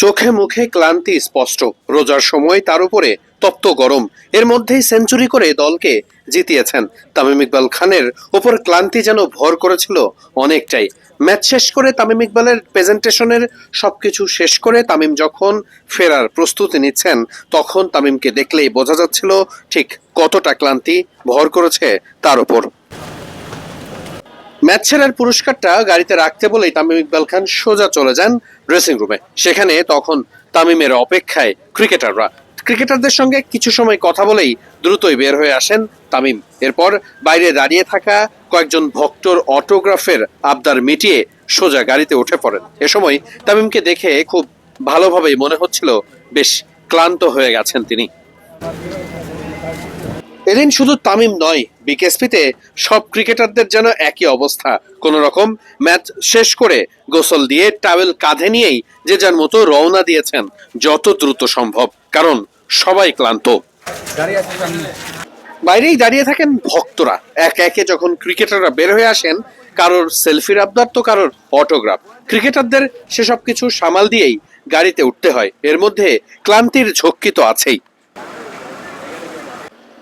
চোখে মুখে ক্লান্তি স্পষ্ট। রোজার সময় তার উপরে তপ্ত গরম। এর মধ্যেই সেঞ্চুরি করে দলকে জিতিয়েছেন। তামিম ইকবাল খানের ওপর ক্লান্তি যেন ভর করেছিল অনেকটাই। ম্যাচ শেষ করে তামিম ইকবালের প্রেজেন্টেশনের সবকিছু শেষ করে তামিম যখন ফেরার প্রস্তুতি নিচ্ছেন, তখন তামিমকে দেখলেই বোঝা যাচ্ছিল ঠিক কতটা ক্লান্তি ভর করেছে তার উপর। ম্যাচ সেরার পুরস্কারটা গাড়িতে রাখতে বলেই তামিম ইকবাল খান সোজা চলে যান ড্রেসিং রুমে সেখানে তখন তামিমের অপেক্ষায় ক্রিকেটাররা। ক্রিকেটারদের সঙ্গে কিছু সময় কথা বলেই দ্রুতই বের হয়ে আসেন তামিম। এরপর বাইরে দাঁড়িয়ে থাকা কয়েকজন ভক্তর অটোগ্রাফের আবদার মিটিয়ে সোজা গাড়িতে উঠে পড়েন। এ সময় তামিমকে দেখে খুব ভালোভাবেই মনে হচ্ছিল, বেশ ক্লান্ত হয়ে গেছেন তিনি। এদিন শুধু তামিম নয় বিকেএসপিতে সব ক্রিকেটারদের যেন একই অবস্থা। কোন রকম ম্যাচ শেষ করে গোসল দিয়ে টাওয়েল কাঁধে নিয়েই যে যার মতো রওনা দিয়েছেন যত দ্রুত সম্ভব কারণ সবাই ক্লান্ত। বাইরেই দাঁড়িয়ে থাকেন ভক্তরা। এক একে যখন ক্রিকেটাররা বের হয়ে আসেন কারোর সেলফির আবদার তো কারোর অটোগ্রাফ ক্রিকেটারদের সেসব কিছু সামাল দিয়েই গাড়িতে উঠতে হয়। এর মধ্যে ক্লান্তির ঝক্কি তো আছেই।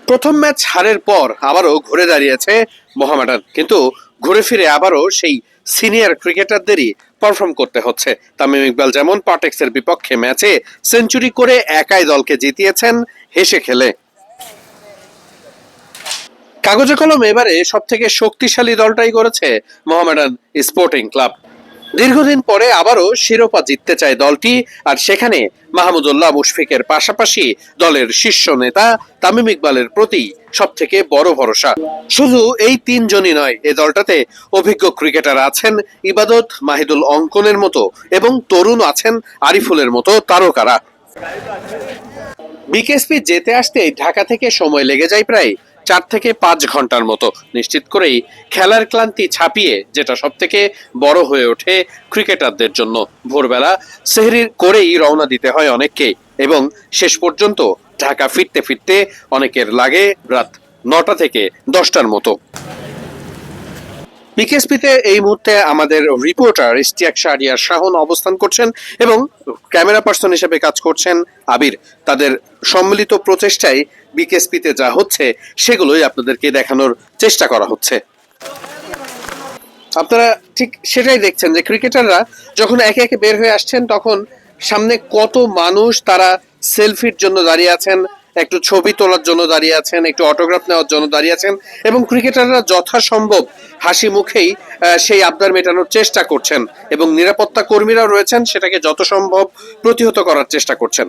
প্রথম ম্যাচ হারের পর আবারও ঘুরে দাঁড়িয়েছে মোহামেডান। কিন্তু ঘুরে ফিরে আবারও সেই সিনিয়র ক্রিকেটারদেরই পারফর্ম করতে হচ্ছে। তামিম ইকবাল যেমন পাটেক্সের বিপক্ষে ম্যাচে সেঞ্চুরি করে একাই দলকে জিতিয়েছেন, হেসে খেলে। কাগজে কলম এবারে সব থেকে শক্তিশালী দলটাই করেছে মোহামেডান স্পোর্টিং ক্লাব। দীর্ঘদিন পরে আবারও শিরোপা জিততে চায় দলটি, আর সেখানে মাহমুদুল্লাহ মুশফিকের পাশাপাশি দলের শীর্ষ নেতা তামিম ইকবালের প্রতি সব থেকে বড় ভরসা। শুধু এই তিনজনই নয়, এ দলটাতে অভিজ্ঞ ক্রিকেটার আছেন ইবাদত, মাহিদুল অঙ্কনের মতো এবং তরুণ আছেন আরিফুলের মতো তারকারা। বিকেএসপি যেতে আসতে ঢাকা থেকে সময় লেগে যায় প্রায় চার থেকে পাঁচ ঘণ্টার মতো। নিশ্চিত করেই খেলার ক্লান্তি ছাপিয়ে যেটা সব থেকে বড় হয়ে ওঠে ক্রিকেটারদের জন্য। ভোরবেলা সেহরির করেই রওনা দিতে হয় অনেককে এবং শেষ পর্যন্ত ঢাকা ফিরতে ফিরতে অনেকের লাগে রাত নটা থেকে দশটার মতো। বিকেএসপিতে এই মুহূর্তে আমাদের রিপোর্টার ইস্তিয়াক শাহরিয়ার শাহন অবস্থান করছেন এবং ক্যামেরা পার্সন হিসেবে কাজ করছেন আবির। তাদের সম্মিলিত প্রচেষ্টায় বিকেএসপিতে যা হচ্ছে সেগুলোই আপনাদেরকে দেখানোর চেষ্টা করা হচ্ছে। আপনারা ঠিক সেটাই দেখছেন যে ক্রিকেটাররা যখন একে একে বের হয়ে আসছেন, তখন সামনে কত মানুষ তারা সেলফির জন্য দাঁড়িয়ে আছেন একটু ছবি তোলার জন্য দাঁড়িয়ে আছেন, একটু অটোগ্রাফ নেওয়ার জন্য দাঁড়িয়ে আছেন এবং ক্রিকেটাররা যথাসম্ভব হাসি মুখেই সেই আবদার মেটানোর চেষ্টা করছেন এবং নিরাপত্তা কর্মীরাও রয়েছেন, সেটাকে যত সম্ভব প্রতিহত করার চেষ্টা করছেন।